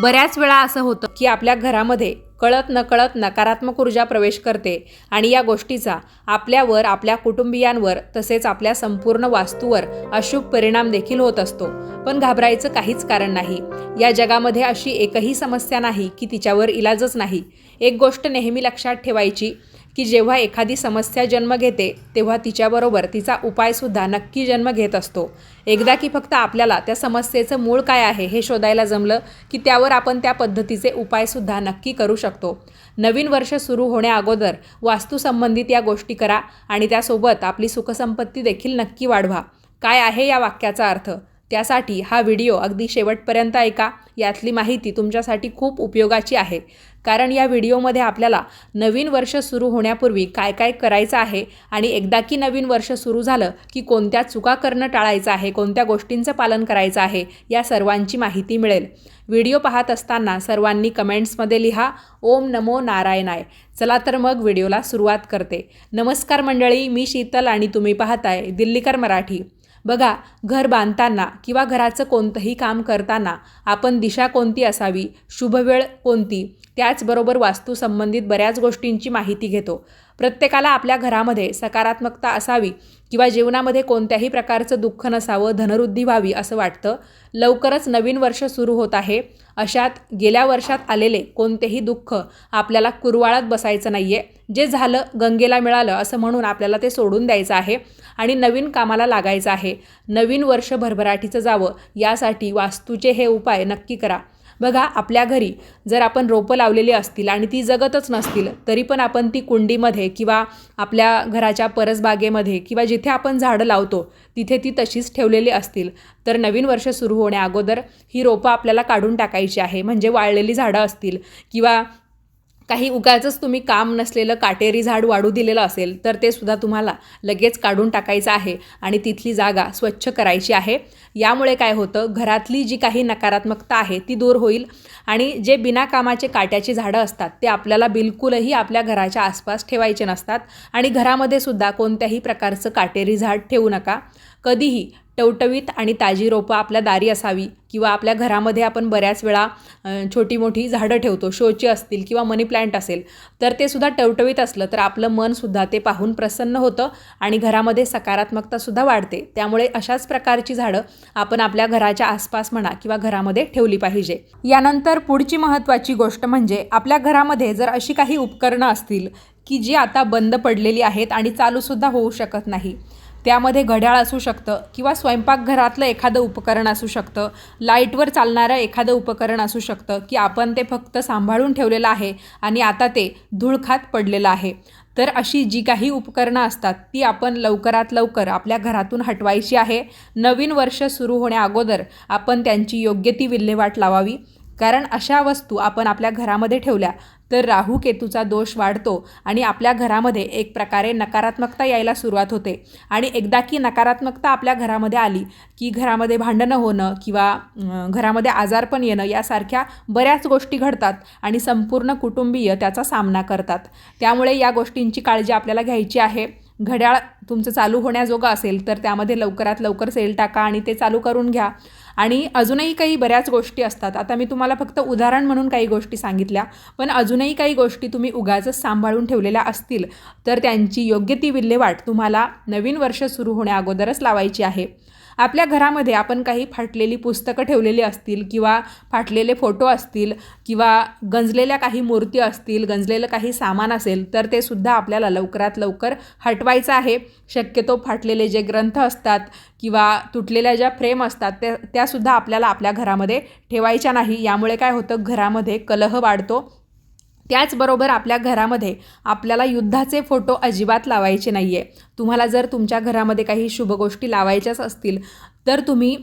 बऱ्याच वेळा असं होतं की आपल्या घरामध्ये कळत नकळत नकारात्मक ऊर्जा प्रवेश करते आणि या गोष्टीचा आपल्यावर आपल्या कुटुंबियांवर तसेच आपल्या संपूर्ण वास्तूवर अशुभ परिणाम देखील होत असतो. पण घाबरायचं काहीच कारण नाही. या जगामध्ये अशी एकही समस्या नाही की तिच्यावर इलाजच नाही. एक गोष्ट नेहमी लक्षात ठेवायची की जेव्हा एखादी समस्या जन्म घेते तेव्हा तिच्याबरोबर तिचा उपायसुद्धा नक्की जन्म घेत असतो. एकदा की फक्त आपल्याला त्या समस्येचं मूळ काय आहे हे शोधायला जमलं की त्यावर आपण त्या पद्धतीचे उपायसुद्धा नक्की करू शकतो. नवीन वर्ष सुरू होण्याअगोदर वास्तूसंबंधित या गोष्टी करा आणि त्यासोबत आपली सुखसंपत्ती देखील नक्की वाढवा. काय आहे या वाक्याचा अर्थ? त्यासाठी हा व्हिडिओ अगदी शेवटपर्यंत ऐका. यातली माहिती तुमच्यासाठी खूप उपयोगाची आहे. कारण या व्हिडिओमध्ये आपल्याला नवीन वर्ष सुरू होण्यापूर्वी काय काय करायचं आहे आणि एकदा की नवीन वर्ष सुरू झालं की कोणत्या चुका करणं टाळायचं आहे कोणत्या गोष्टींचं पालन करायचं आहे या सर्वांची माहिती मिळेल. व्हिडिओ पाहत असताना सर्वांनी कमेंट्समध्ये लिहा ओम नमो नारायणाय. चला तर मग व्हिडिओला सुरुवात करते. नमस्कार मंडळी मी शीतल आणि तुम्ही पाहताय दिल्लीकर मराठी. बघा घर बांधताना किंवा घराचं कोणतंही काम करताना आपण दिशा कोणती असावी शुभवेळ कोणती त्याचबरोबर वास्तूसंबंधित बऱ्याच गोष्टींची माहिती घेतो. प्रत्येकाला आपल्या घरामध्ये सकारात्मकता असावी किंवा जीवनामध्ये कोणत्याही प्रकारचं दुःख नसावं धनवृद्धी व्हावी असं वाटतं लवकरच नवीन वर्ष सुरू होत आहे. अशात गेल्या वर्षात आलेले कोणतेही दुःख आपल्याला कुरवाळत बसायचं नाही आहे जे झालं गंगेला मिळालं असं म्हणून आपल्याला ते सोडून द्यायचं आहे आणि नवीन कामाला लागायचं आहे. नवीन वर्ष भरभराटीचं जावं यासाठी वास्तूचे हे उपाय नक्की करा. बघा आपल्या घरी जर आपण रोपं लावलेली असतील आणि ती जगतच नसतील तरी पण आपण ती कुंडीमध्ये किंवा आपल्या घराच्या परसबागेमध्ये किंवा जिथे आपण झाडं लावतो तिथे ती तशीच ठेवलेली असतील. तर नवीन वर्ष सुरू होण्याअगोदर ही रोपं आपल्याला काढून टाकायची आहे. म्हणजे वाळलेली झाडं असतील किंवा काही उगाचंच तुम्ही काम नसलेलं काटेरी झाड वाढू दिलेलं असेल तर ते सुद्धा तुम्हाला लगेच काढून टाकायचं आहे आणि तिथली जागा स्वच्छ करायची आहे. यामुळे काय होतं घरातली जी काही नकारात्मकता आहे ती दूर होईल आणि जे बिना कामाचे काट्याची झाडं असतात ते आपल्याला बिलकुलही आपल्या घराच्या आसपास ठेवायचे नसतात आणि घरामध्ये सुद्धा कोणत्याही प्रकारचं काटेरी झाड ठेवू नका. कधीही टवटवीत आणि ताजी रोपं आपल्या दारी असावी किंवा आपल्या घरामध्ये आपण बऱ्याच वेळा छोटी मोठी झाडं ठेवतो शोची असतील किंवा मनी प्लॅन्ट असेल तर ते सुद्धा टवटवीत असलं तर आपलं मनसुद्धा ते पाहून प्रसन्न होतं आणि घरामध्ये सकारात्मकतासुद्धा वाढते. त्यामुळे अशाच प्रकारची झाडं आपण आपल्या घराच्या आसपास म्हणा किंवा घरामध्ये ठेवली पाहिजे. यानंतर पुढची महत्त्वाची गोष्ट म्हणजे आपल्या घरामध्ये जर अशी काही उपकरणं असतील की जी आता बंद पडलेली आहेत आणि चालूसुद्धा होऊ शकत नाही त्यामध्ये घड्याळ असू शकतं किंवा स्वयंपाकघरातलं एखादं उपकरण असू शकतं लाईटवर चालणारं एखादं उपकरण असू शकतं की आपण ते फक्त सांभाळून ठेवलेलं आहे आणि आता ते धूळखात पडलेलं आहे. तर अशी जी काही उपकरणं असतात ती आपण लवकरात लवकर आपल्या घरातून हटवायची आहे. नवीन वर्ष सुरू होण्याअगोदर आपण त्यांची योग्य ती विल्हेवाट लावावी. कारण अशा वस्तू आपण आपल्या घरामध्ये ठेवल्या तर राहू केतूचा दोष वाढतो आणि आपल्या घरामध्ये एक प्रकारे नकारात्मकता यायला सुरुवात होते. आणि एकदा की नकारात्मकता आपल्या घरामध्ये आली की घरामध्ये भांडणं होणं किंवा घरामध्ये आजारपण येणं यासारख्या बऱ्याच गोष्टी घडतात आणि संपूर्ण कुटुंबीय त्याचा सामना करतात. त्यामुळे या गोष्टींची काळजी आपल्याला घ्यायची आहे. घड्याळ तुमचं चालू होण्याजोगं असेल तर त्यामध्ये लवकरात लवकर सेल टाका आणि ते चालू करून घ्या. आणि अजूनही काही बऱ्याच गोष्टी असतात. आता मी तुम्हाला फक्त उदाहरण म्हणून काही गोष्टी सांगितल्या पण अजूनही काही गोष्टी तुम्ही उगाचच सांभाळून ठेवलेल्या असतील तर त्यांची योग्य ती विल्हेवाट तुम्हाला नवीन वर्ष सुरू होण्याअगोदरच लावायची आहे. आपल्या घरामध्ये आपण काही फाटलेली पुस्तकं ठेवलेली असतील किंवा फाटलेले फोटो असतील किंवा गंजलेल्या काही मूर्ती असतील गंजलेलं काही सामान असेल तर ते सुद्धा आपल्याला लवकरात लवकर हटवायचं आहे. शक्यतो फाटलेले जे ग्रंथ असतात किंवा तुटलेल्या ज्या फ्रेम असतात त्या त्यासुद्धा आपल्याला आपल्या घरामध्ये ठेवायच्या नाही. यामुळे काय होतं? घरामध्ये कलह वाढतो. त्याचबरोबर आपल्या घरामध्ये आपल्याला युद्धाचे फोटो अजिबात लावायचे नाही आहे तुम्हाला जर तुमच्या घरामध्ये काही शुभ गोष्टी लावायच्याच असतील तर तुम्ही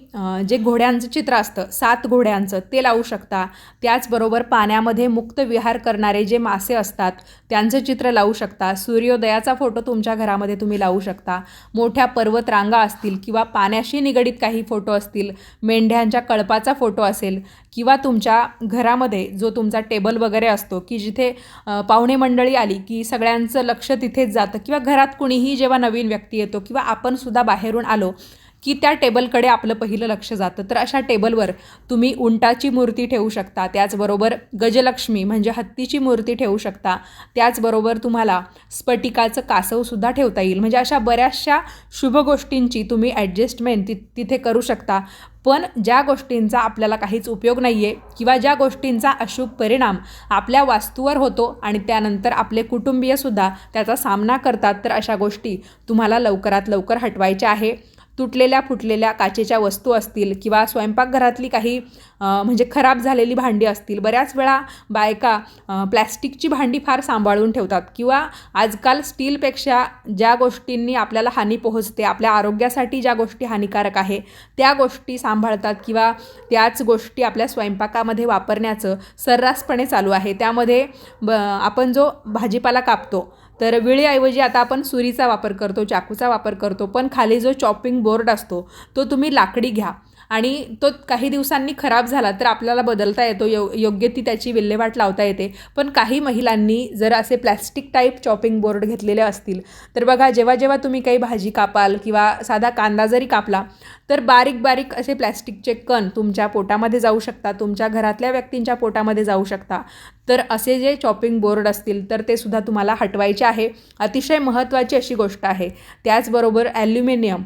जे घोड्यांचं चित्र असतं सात घोड्यांचं ते लावू शकता. त्याचबरोबर पाण्यामध्ये मुक्त विहार करणारे जे मासे असतात त्यांचं चित्र लावू शकता. सूर्योदयाचा फोटो तुमच्या घरामध्ये तुम्ही लावू शकता. मोठ्या पर्वत रांगा असतील किंवा पाण्याशी निगडीत काही फोटो असतील मेंढ्यांच्या कळपाचा फोटो असेल किंवा तुमच्या घरामध्ये जो तुमचा टेबल वगैरे असतो की जिथे पाहुणे मंडळी आली की सगळ्यांचं लक्ष तिथेच जातं किंवा घरात कुणीही जेव्हा नवीन व्यक्ती येतो किंवा आपणसुद्धा बाहेरून आलो की त्या टेबलकडे आपलं पहिलं लक्ष जातं. तर अशा टेबलवर तुम्ही उंटाची मूर्ती ठेवू शकता त्याचबरोबर गजलक्ष्मी म्हणजे हत्तीची मूर्ती ठेवू शकता त्याचबरोबर तुम्हाला स्फटिकाचं कासवसुद्धा ठेवता येईल. म्हणजे अशा बऱ्याचशा शुभ गोष्टींची तुम्ही ॲडजस्टमेंट ति तिथे करू शकता. पण ज्या गोष्टींचा आपल्याला काहीच उपयोग नाही आहे किंवा ज्या गोष्टींचा अशुभ परिणाम आपल्या वास्तूवर होतो आणि त्यानंतर आपले कुटुंबीयसुद्धा त्याचा सामना करतात तर अशा गोष्टी तुम्हाला लवकरात लवकर हटवायच्या आहे. तुटलेल्या फुटलेल्या काचेच्या वस्तू असतील किंवा स्वयंपाकघरातली काही म्हणजे खराब झालेली भांडी असतील बऱ्याच वेळा बायका प्लॅस्टिकची भांडी फार सांभाळून ठेवतात. किंवा आजकाल स्टीलपेक्षा ज्या गोष्टींनी आपल्याला हानी पोहोचते आपल्या आरोग्यासाठी ज्या गोष्टी हानिकारक आहे त्या गोष्टी सांभाळतात किंवा त्याच गोष्टी आपल्या स्वयंपाकामध्ये वापरण्याचं सर्रासपणे चालू आहे. त्यामध्ये ब आपण जो भाजीपाला कापतो तर विळीऐवजी आता आपण सुरीचा वापर करतो चाकूचा वापर करतो पण खाली जो चॉपिंग बोर्ड असतो तो तुम्ही लाकडी घ्या. आणि तो काही दिवसांनी खराब झाला तर आपल्याला बदलता येतो यो योग्य ती त्याची विल्हेवाट लावता येते. पण काही महिलांनी जर असे प्लॅस्टिक टाईप चॉपिंग बोर्ड घेतलेले असतील तर बघा जेव्हा जेव्हा तुम्ही काही भाजी कापाल किंवा साधा कांदा जरी कापला तर बारीक बारीक असे प्लॅस्टिकचे कण तुमच्या पोटामध्ये जाऊ शकतात तुमच्या घरातल्या व्यक्तींच्या पोटामध्ये जाऊ शकता. तर असे जे चॉपिंग बोर्ड असतील तर ते सुद्धा तुम्हाला हटवायचे आहे. अतिशय महत्त्वाची अशी गोष्ट आहे. त्याचबरोबर ॲल्युमिनियम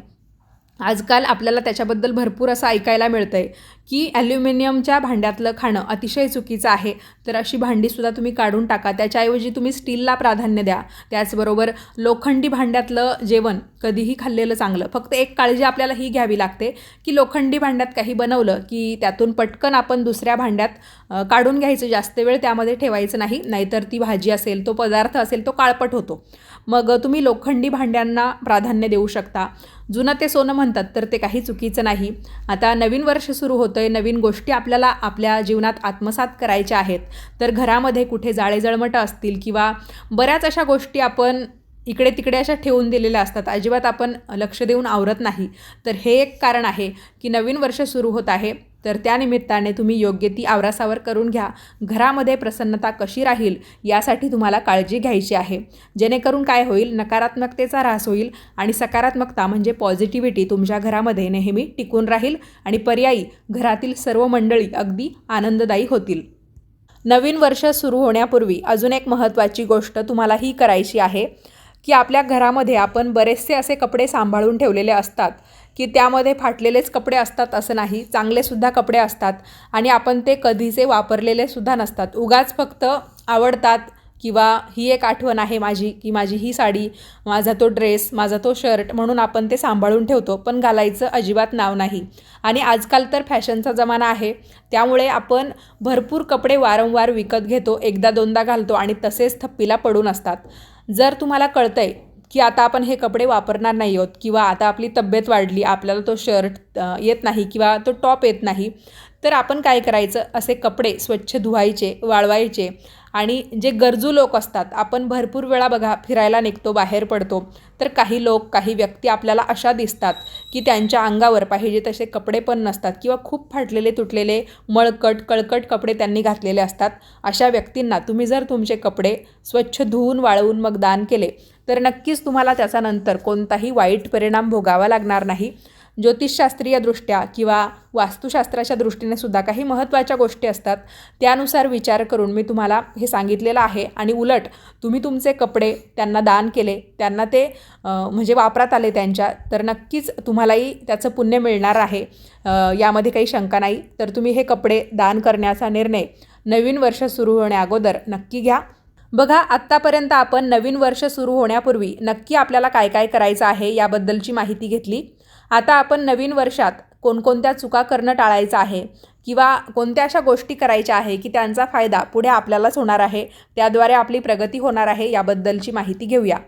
आजकाल आपल्याला त्याच्याबद्दल भरपूर असं ऐकायला मिळतं आहे की ॲल्युमिनियमच्या भांड्यातलं खाणं अतिशय चुकीचं आहे. तर अशी भांडीसुद्धा तुम्ही काढून टाका. त्याच्याऐवजी तुम्ही स्टीलला प्राधान्य द्या. त्याचबरोबर लोखंडी भांड्यातलं जेवण कधीही खाल्लेलं चांगलं. फक्त एक काळजी आपल्याला ही घ्यावी लागते की लोखंडी भांड्यात काही बनवलं की त्यातून पटकन आपण दुसऱ्या भांड्यात काढून घ्यायचं. जास्त वेळ त्यामध्ये ठेवायचं नाही. नाहीतर ती भाजी असेल तो पदार्थ असेल तो काळपट होतो. मग तुम्ही लोखंडी भांड्यांना प्राधान्य देऊ शकता. जुनं ते सोनं म्हणतात तर ते काही चुकीचं नाही. आता नवीन वर्ष सुरू होतं आहे नवीन गोष्टी आपल्याला आपल्या जीवनात आत्मसात करायच्या आहेत. तर घरामध्ये कुठे जाळे जळमटं असतील किंवा बऱ्याच अशा गोष्टी आपण इकडे तिकडे अशा ठेवून दिलेल्या असतात अजिबात आपण लक्ष देऊन आवरत नाही. तर हे एक कारण आहे की नवीन वर्ष सुरू होत आहे. तर त्यानिमित्ताने तुम्ही योग्य ती आवरासावर करून घ्या. घरामध्ये प्रसन्नता कशी राहील यासाठी तुम्हाला काळजी घ्यायची आहे. जेणेकरून काय होईल? नकारात्मकतेचा ऱ्हास होईल आणि सकारात्मकता म्हणजे पॉझिटिव्हिटी तुमच्या घरामध्ये नेहमी टिकून राहील आणि पर्यायी घरातील सर्व मंडळी अगदी आनंददायी होतील. नवीन वर्ष सुरू होण्यापूर्वी अजून एक महत्त्वाची गोष्ट तुम्हाला ही करायची आहे की आपल्या घरामध्ये आपण बरेचसे असे कपडे सांभाळून ठेवलेले असतात. की त्यामध्ये फाटलेलेच कपडे असतात असं नाही. चांगलेसुद्धा कपडे असतात आणि आपण ते कधीचे वापरलेलेसुद्धा नसतात. उगाच फक्त आवडतात किंवा ही एक आठवण आहे माझी की माझी ही साडी माझा तो ड्रेस माझा तो शर्ट म्हणून आपण ते सांभाळून ठेवतो पण घालायचं अजिबात नाव नाही. आणि आजकाल तर फॅशनचा जमाना आहे त्यामुळे आपण भरपूर कपडे वारंवार विकत घेतो एकदा दोनदा घालतो आणि तसेच थप्पीला पडून असतात. जर तुम्हाला कळतंय की आता आपण हे कपडे वापरणार नाही आहोत किंवा आता आपली तब्येत वाढली आपल्याला तो शर्ट येत नाही किंवा तो टॉप येत नाही तर आपण काय करायचं? असे कपडे स्वच्छ धुवायचे वाळवायचे आणि जे गरजू लोक असतात आपण भरपूर वेळा बघा फिरायला निघतो बाहेर पडतो तर काही लोक काही व्यक्ती आपल्याला अशा दिसतात की त्यांच्या अंगावर पाहिजे तसे कपडे पण नसतात किंवा खूप फाटलेले तुटलेले मळकट कळकट कपडे त्यांनी घातलेले असतात. अशा व्यक्तींना तुम्ही जर तुमचे कपडे स्वच्छ धुवून वाळवून मग दान केले तर नक्कीच तुम्हाला त्याचा नंतर कोणताही वाईट परिणाम भोगावा लागणार नाही. ज्योतिषशास्त्रीय दृष्ट्या किंवा वास्तुशास्त्राच्या दृष्टीने सुद्धा काही महत्त्वाच्या गोष्टी असतात. त्यानुसार विचार करून मी तुम्हाला हे सांगितलेलं आहे. आणि उलट तुम्ही तुमचे कपडे त्यांना दान केले त्यांना ते म्हणजे वापरात आले त्यांच्या तर नक्कीच तुम्हालाही त्याचं पुण्य मिळणार आहे. यामध्ये काही शंका नाही. तर तुम्ही हे कपडे दान करण्याचा निर्णय नवीन वर्ष सुरू होण्याअगोदर नक्की घ्या. बघा आत्तापर्यंत आपण नवीन वर्ष सुरू होण्यापूर्वी नक्की आपल्याला काय काय करायचं आहे याबद्दलची माहिती घेतली. आता आपण नवीन वर्षात कोणकोणत्या चुका करणं टाळायचं आहे किंवा कोणत्या अशा गोष्टी करायच्या आहे की त्यांचा फायदा पुढे आपल्यालाच होणार आहे त्याद्वारे आपली प्रगती होणार आहे याबद्दलची माहिती घेऊया.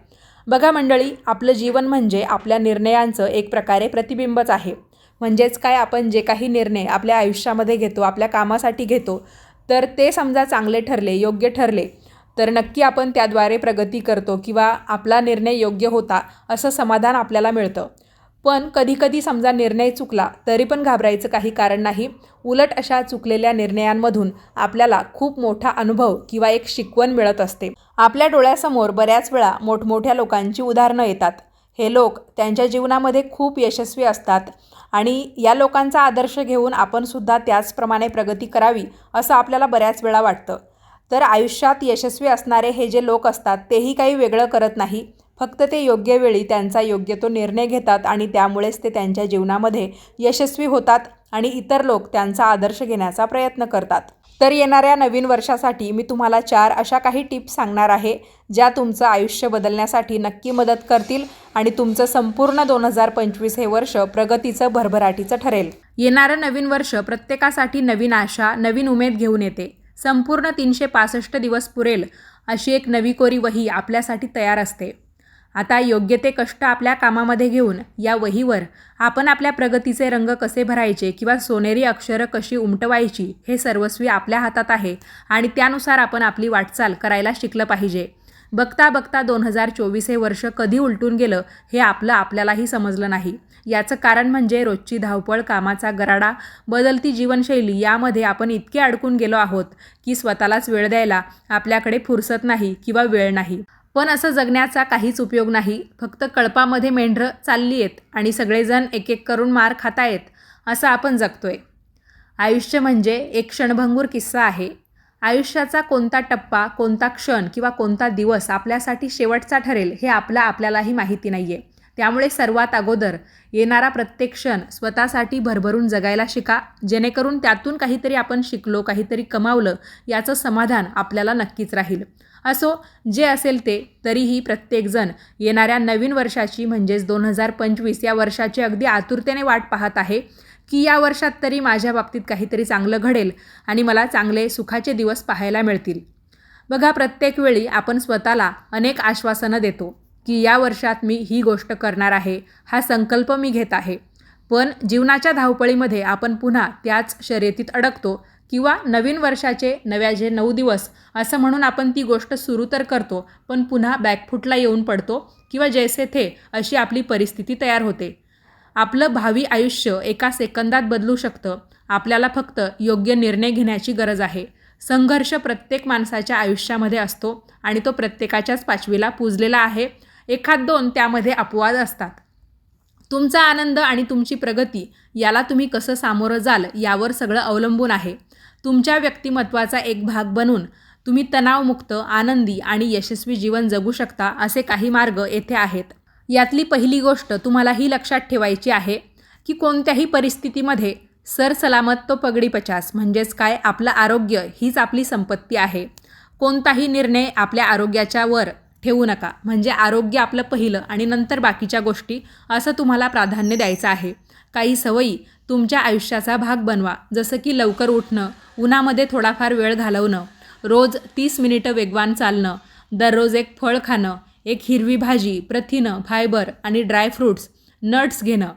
बघा मंडळी आपलं जीवन म्हणजे आपल्या निर्णयांचं एक प्रकारे प्रतिबिंबच आहे. म्हणजेच काय आपण जे काही निर्णय आपल्या आयुष्यामध्ये घेतो आपल्या कामासाठी घेतो तर ते समजा चांगले ठरले योग्य ठरले तर नक्की आपण त्याद्वारे प्रगती करतो किंवा आपला निर्णय योग्य होता असं समाधान आपल्याला मिळतं. पण कधीकधी समजा निर्णय चुकला तरी पण घाबरायचं काही कारण नाही. उलट अशा चुकलेल्या निर्णयांमधून आपल्याला खूप मोठा अनुभव किंवा एक शिकवण मिळत असते. आपल्या डोळ्यासमोर बऱ्याच वेळा मोठमोठ्या लोकांची उदाहरणं येतात. हे लोक त्यांच्या जीवनामध्ये खूप यशस्वी असतात आणि या लोकांचा आदर्श घेऊन आपणसुद्धा त्याचप्रमाणे प्रगती करावी असं आपल्याला बऱ्याच वेळा वाटतं. तर आयुष्यात यशस्वी असणारे हे जे लोक असतात तेही काही वेगळं करत नाही. फक्त ते योग्य वेळी त्यांचा योग्य तो निर्णय घेतात आणि त्यामुळेच ते त्यांच्या जीवनामध्ये यशस्वी होतात आणि इतर लोक त्यांचा आदर्श घेण्याचा प्रयत्न करतात. तर येणाऱ्या नवीन वर्षासाठी मी तुम्हाला चार अशा काही टिप्स सांगणार आहे ज्या तुमचं आयुष्य बदलण्यासाठी नक्की मदत करतील आणि तुमचं संपूर्ण दोन हजार पंचवीस हे वर्ष प्रगतीचं भरभराटीचं ठरेल. येणारं नवीन वर्ष प्रत्येकासाठी नवीन आशा नवीन उमेद घेऊन येते. संपूर्ण तीनशे पासष्ट दिवस पुरेल अशी एक नवी कोरी वही आपल्यासाठी तयार असते. आता योग्य ते कष्ट आपल्या कामामध्ये घेऊन या वहीवर आपण आपल्या प्रगतीचे रंग कसे भरायचे किंवा सोनेरी अक्षरं कशी उमटवायची हे सर्वस्वी आपल्या हातात आहे आणि त्यानुसार आपण आपली वाटचाल करायला शिकलं पाहिजे. बघता बघता दोन हजार चोवीस हे वर्ष कधी उलटून गेलं हे आपलं आपल्यालाही समजलं नाही. याचं कारण म्हणजे रोजची धावपळ कामाचा गराडा बदलती जीवनशैली यामध्ये आपण इतके अडकून गेलो आहोत की स्वतःलाच वेळ द्यायला आपल्याकडे फुरसत नाही किंवा वेळ नाही. पण असं जगण्याचा काहीच उपयोग नाही. फक्त कळपामध्ये मेंढरं चालली आहेत आणि सगळेजण एक एक करून मार खातायत असं आपण जगतोय. आयुष्य म्हणजे एक क्षणभंगूर किस्सा आहे. आयुष्याचा कोणता टप्पा कोणता क्षण किंवा कोणता दिवस आपल्यासाठी शेवटचा ठरेल हे आपला आपल्यालाही माहिती नाही आहे त्यामुळे सर्वात अगोदर येणारा प्रत्येक क्षण स्वतःसाठी भरभरून जगायला शिका. जेणेकरून त्यातून काहीतरी आपण शिकलो काहीतरी कमावलं याचं समाधान आपल्याला नक्कीच राहील. असो जे असेल ते तरीही प्रत्येकजण येणाऱ्या नवीन वर्षाची म्हणजेच दोन हजार पंचवीस या वर्षाची अगदी आतुरतेने वाट पाहत आहे. की या वर्षात तरी माझ्या बाबतीत काहीतरी चांगलं घडेल आणि मला चांगले सुखाचे दिवस पाहायला मिळतील. बघा प्रत्येक वेळी आपण स्वतःला अनेक आश्वासनं देतो की या वर्षात मी ही गोष्ट करणार आहे हा संकल्प मी घेत आहे. पण जीवनाच्या धावपळीमध्ये आपण पुन्हा त्याच शर्यतीत अडकतो किंवा नवीन वर्षाचे नव्याचे नऊ दिवस असं म्हणून आपण ती गोष्ट सुरू तर करतो पण पुन्हा बॅकफुटला येऊन पडतो किंवा जैसे थे अशी आपली परिस्थिती तयार होते. आपलं भावी आयुष्य एका सेकंदात बदलू शकतं. आपल्याला फक्त योग्य निर्णय घेण्याची गरज आहे. संघर्ष प्रत्येक माणसाच्या आयुष्यामध्ये असतो आणि तो प्रत्येकाच्याच पाचवीला पूजलेला आहे. एखाद दोन त्यामध्ये अपवाद असतात. तुमचा आनंद आणि तुमची प्रगती याला तुम्ही कसं सामोरं जाल यावर सगळं अवलंबून आहे. तुमच्या व्यक्तिमत्वाचा एक भाग बनून तुम्ही तणावमुक्त आनंदी आणि यशस्वी जीवन जगू शकता असे काही मार्ग येथे आहेत. यातली पहिली गोष्ट तुम्हाला ही लक्षात ठेवायची आहे की कोणत्याही परिस्थितीमध्ये सरसलामत तो पगडी पचास म्हणजेच काय? आपलं आरोग्य हीच आपली संपत्ती आहे. कोणताही निर्णय आपल्या आरोग्याच्या वर ठेवू नका. म्हणजे आरोग्य आपलं पहिलं आणि नंतर बाकीच्या गोष्टी असं तुम्हाला प्राधान्य द्यायचं आहे. काही सवयी तुमच्या आयुष्याचा भाग बनवा. जसं की लवकर उठणं उन्हामध्ये थोडाफार वेळ घालवणं रोज तीस मिनिटं वेगवान चालणं दररोज एक फळ खाणं एक हिरवी भाजी प्रथिनं फायबर आणि ड्रायफ्रूट्स नट्स घेणं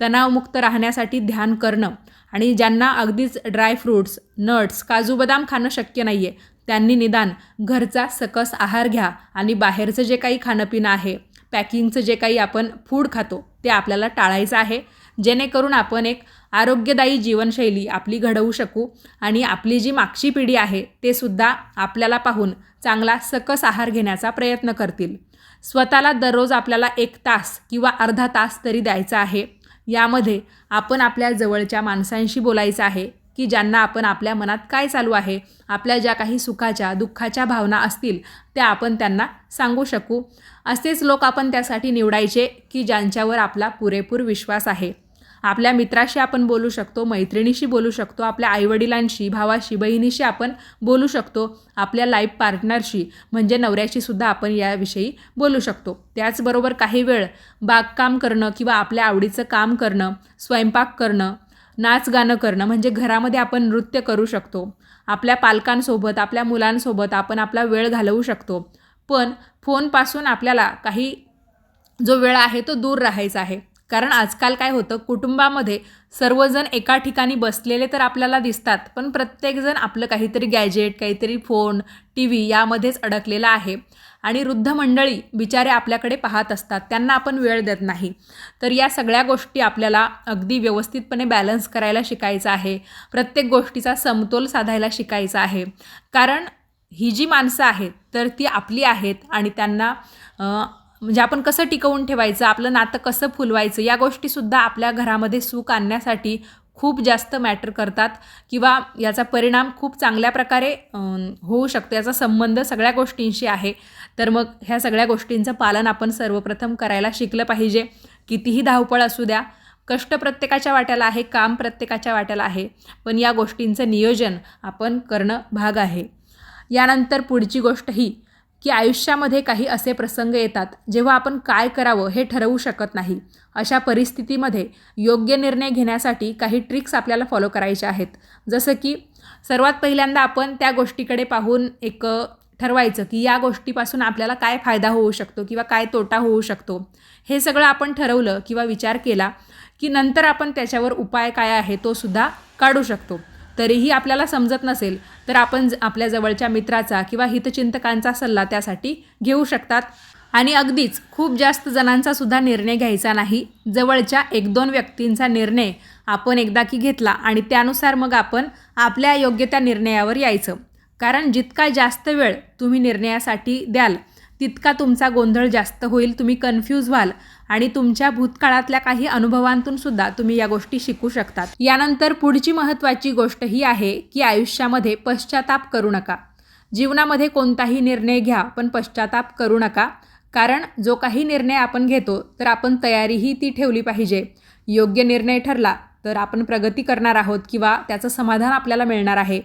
तणावमुक्त राहण्यासाठी ध्यान करणं आणि ज्यांना अगदीच ड्रायफ्रूट्स नट्स काजू बदाम खाणं शक्य नाही आहे त्यांनी निदान घरचा सकस आहार घ्या आणि बाहेरचं जे काही खाणंपिणं आहे पॅकिंगचं जे काही आपण फूड खातो ते आपल्याला टाळायचं आहे. जेणेकरून आपण एक आरोग्यदायी जीवनशैली आपली घडवू शकू आणि आपली जी मागची पिढी आहे ते सुद्धा आपल्याला पाहून चांगला सकस आहार घेण्याचा प्रयत्न करतील. स्वतःला दररोज आपल्याला एक तास किंवा अर्धा तास तरी द्यायचा आहे. यामध्ये आपण आपल्या जवळच्या माणसांशी बोलायचं आहे की ज्यांना आपण आपल्या मनात काय चालू आहे आपल्या ज्या काही सुखाच्या दुःखाच्या भावना असतील त्या आपण त्यांना सांगू शकू. असेच लोक आपण त्यासाठी निवडायचे की ज्यांच्यावर आपला पुरेपूर विश्वास आहे. आपल्या मित्राशी आपण बोलू शकतो मैत्रिणीशी बोलू शकतो आपल्या आईवडिलांशी भावाशी बहिणीशी आपण बोलू शकतो आपल्या लाईफ पार्टनरशी म्हणजे नवऱ्याशी सुद्धा आपण याविषयी बोलू शकतो. त्याचबरोबर काही वेळ बागकाम करणं किंवा आपल्या आवडीचं काम करणं स्वयंपाक करणं नाच गाणं करणं म्हणजे घरामध्ये आपण नृत्य करू शकतो. आपल्या पालकांसोबत आपल्या मुलांसोबत आपण आपला वेळ घालवू शकतो. पण फोनपासून आपल्याला काही जो वेळ आहे तो दूर राहायचा आहे. कारण आजकाल काय होतं कुटुंबामध्ये सर्वजण एका ठिकाणी बसलेले तर आपल्याला दिसतात पण प्रत्येकजण आपलं काहीतरी गॅजेट काहीतरी फोन टी व्ही यामध्येच अडकलेला आहे. आणि वृद्ध मंडळी बिचारे आपल्याकडे पाहत असतात त्यांना आपण वेळ देत नाही. तर या सगळ्या गोष्टी आपल्याला अगदी व्यवस्थितपणे बॅलन्स करायला शिकायचं आहे. प्रत्येक गोष्टीचा समतोल साधायला शिकायचा आहे. कारण ही जी माणसं आहेत तर ती आपली आहेत आणि त्यांना म्हणजे आपण कसं टिकवून ठेवायचं आपलं नातं कसं फुलवायचं या गोष्टीसुद्धा आपल्या घरामध्ये सुख आणण्यासाठी खूप जास्त मॅटर करतात किंवा याचा परिणाम खूप चांगल्या प्रकारे होऊ शकतो. याचा संबंध सगळ्या गोष्टींशी आहे. तर मग ह्या सगळ्या गोष्टींचं पालन आपण सर्वप्रथम करायला शिकलं पाहिजे. कितीही धावपळ असू द्या कष्ट प्रत्येकाच्या वाट्याला आहे काम प्रत्येकाच्या वाट्याला आहे पण या गोष्टींचं नियोजन आपण करणं भाग आहे. यानंतर पुढची गोष्ट ही की आयुष्यामध्ये काही असे प्रसंग येतात जेव्हा आपण काय करावं हे ठरवू शकत नाही. अशा परिस्थितीमध्ये योग्य निर्णय घेण्यासाठी काही ट्रिक्स आपल्याला फॉलो करायच्या आहेत. जसं की सर्वात पहिल्यांदा आपण त्या गोष्टीकडे पाहून एक ठरवायचं की या गोष्टीपासून आपल्याला काय फायदा होऊ शकतो किंवा काय तोटा होऊ शकतो. हे सगळं आपण ठरवलं किंवा विचार केला की नंतर आपण त्याच्यावर उपाय काय आहे तो सुद्धा काढू शकतो. तरीही आपल्याला समजत नसेल तर आपण ज- आपल्या जवळच्या मित्राचा किंवा हितचिंतकांचा सल्ला त्यासाठी घेऊ शकतात. आणि अगदीच खूप जास्त जणांचा सुद्धा निर्णय घ्यायचा नाही. जवळच्या एक दोन व्यक्तींचा निर्णय आपण एकदा की घेतला आणि त्यानुसार मग आपण आपल्या योग्य त्या निर्णयावर यायचं. कारण जितका जास्त वेळ तुम्ही निर्णयासाठी द्याल तितका तुमचा गोंधळ जास्त होईल तुम्ही कन्फ्यूज व्हाल. आणि तुमच्या भूतकाळातल्या काही अनुभवांतून सुद्धा तुम्ही या गोष्टी शिकू शकतात. यानंतर पुढची महत्त्वाची गोष्ट ही आहे की आयुष्यामध्ये पश्चाताप करू नका. जीवनामध्ये कोणताही निर्णय घ्या पण पश्चाताप करू नका. कारण जो काही निर्णय आपण घेतो तर आपण तयारीही ती ठेवली पाहिजे. योग्य निर्णय ठरला तर आपण प्रगती करणार आहोत किंवा त्याचं समाधान आपल्याला मिळणार आहे.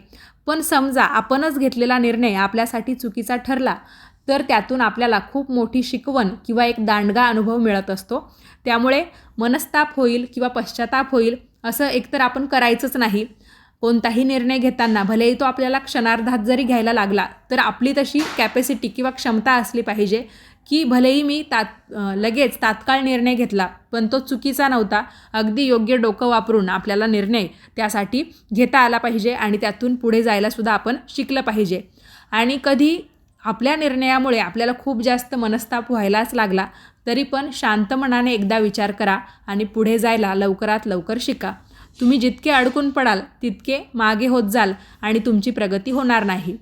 पण समजा आपणच घेतलेला निर्णय आपल्यासाठी चुकीचा ठरला तर त्यातून आपल्याला खूप मोठी शिकवण किंवा एक दांडगा अनुभव मिळत असतो. त्यामुळे मनस्ताप होईल किंवा पश्चाताप होईल असं एकतर आपण करायचंच नाही. कोणताही निर्णय घेताना भलेही तो आपल्याला क्षणार्धात जरी घ्यायला लागला तर आपली तशी कॅपॅसिटी किंवा क्षमता असली पाहिजे की भलेही मी तात लगेच तात्काळ निर्णय घेतला पण तो चुकीचा नव्हता. अगदी योग्य डोकं वापरून आपल्याला निर्णय त्यासाठी घेता आला पाहिजे आणि त्यातून पुढे जायलासुद्धा आपण शिकलं पाहिजे. आणि कधी आपल्या निर्णयामुळे आपल्याला खूप जास्त मनस्ताप व्हायलाच लागला तरी पण शांत मनाने एकदा विचार करा आणि पुढे जायला लवकरात लवकर शिका. तुम्ही जितके अडकून पडाल तितके मागे होत जाल आणि तुमची प्रगती होणार नाही.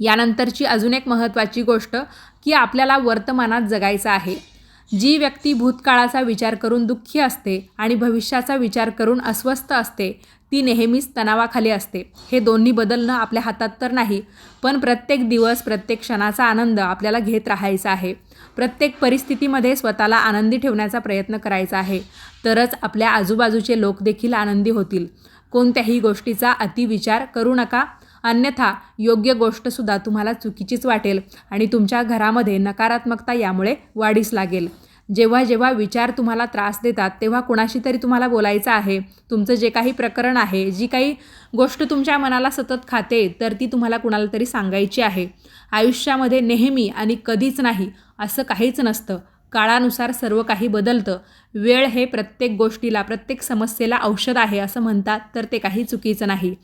यानंतरची अजून एक महत्त्वाची गोष्ट की आपल्याला वर्तमानात जगायचं आहे. जी व्यक्ती भूतकाळाचा विचार करून दुःखी असते आणि भविष्याचा विचार करून अस्वस्थ असते ती नेहमीच तणावाखाली असते. हे दोन्ही बदलणं आपल्या हातात तर नाही पण प्रत्येक दिवस प्रत्येक क्षणाचा आनंद आपल्याला घेत राहायचा आहे. प्रत्येक परिस्थितीमध्ये स्वतःला आनंदी ठेवण्याचा प्रयत्न करायचा आहे. तरच आपल्या आजूबाजूचे लोक देखील आनंदी होतील. कोणत्याही गोष्टीचा अतिविचार करू नका. अन्यथा योग्य गोष्टसुद्धा तुम्हाला चुकीचीच वाटेल आणि तुमच्या घरामध्ये नकारात्मकता यामुळे वाढीस लागेल. जेव्हा जेव्हा विचार तुम्हाला त्रास देतात तेव्हा कुणाशी तरी तुम्हाला बोलायचं आहे. तुमचं जे काही प्रकरण आहे जी काही गोष्ट तुमच्या मनाला सतत खाते तर ती तुम्हाला कुणाला तरी सांगायची आहे. आयुष्यामध्ये नेहमी आणि कधीच नाही असं काहीच नसतं. काळानुसार सर्व काही बदलतं. वेळ हे प्रत्येक गोष्टीला प्रत्येक समस्येला औषध आहे असं म्हणतात तर ते काही चुकीचं नाही.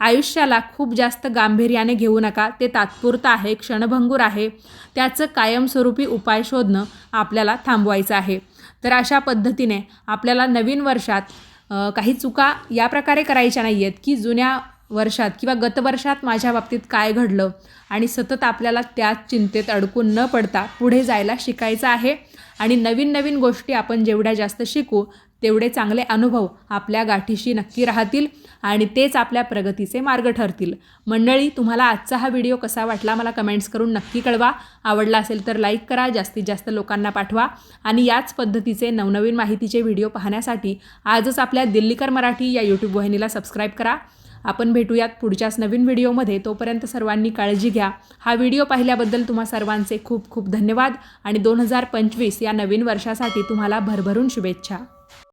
आयुष्याला खूप जास्त गांभीर्याने घेऊ नका ते तात्पुरतं आहे क्षणभंगूर आहे. त्याचं कायमस्वरूपी उपाय शोधणं आपल्याला थांबवायचं आहे. तर अशा पद्धतीने आपल्याला नवीन वर्षात काही चुका या प्रकारे करायच्या नाही आहेत की जुन्या वर्षात किंवा गतवर्षात माझ्या बाबतीत काय घडलं आणि सतत आपल्याला त्याच चिंतेत अडकून न पडता पुढे जायला शिकायचं आहे. आणि नवीन नवीन गोष्टी आपण जेवढ्या जास्त शिकू तेवढे चांगले अनुभव आपल्या गाठीशी नक्की राहतील आणि तेच आपल्या प्रगतीचे मार्ग ठरतील. मंडळी तुम्हाला आजचा हा व्हिडिओ कसा वाटला मला कमेंट्स करून नक्की कळवा. आवडला असेल तर लाईक करा जास्तीत जास्त लोकांना पाठवा आणि याच पद्धतीचे नवनवीन माहितीचे व्हिडिओ पाहण्यासाठी आजच आपल्या दिल्लीकर मराठी या यूट्यूब वाहिनीला सबस्क्राईब करा. आपण भेटूयात पुढच्याच नवीन व्हिडिओमध्ये. तोपर्यंत सर्वांनी काळजी घ्या. हा व्हिडिओ पाहिल्याबद्दल तुम्हा सर्वांचे खूप खूप धन्यवाद आणि दोन हजार पंचवीस या नवीन वर्षासाठी तुम्हाला भरभरून शुभेच्छा.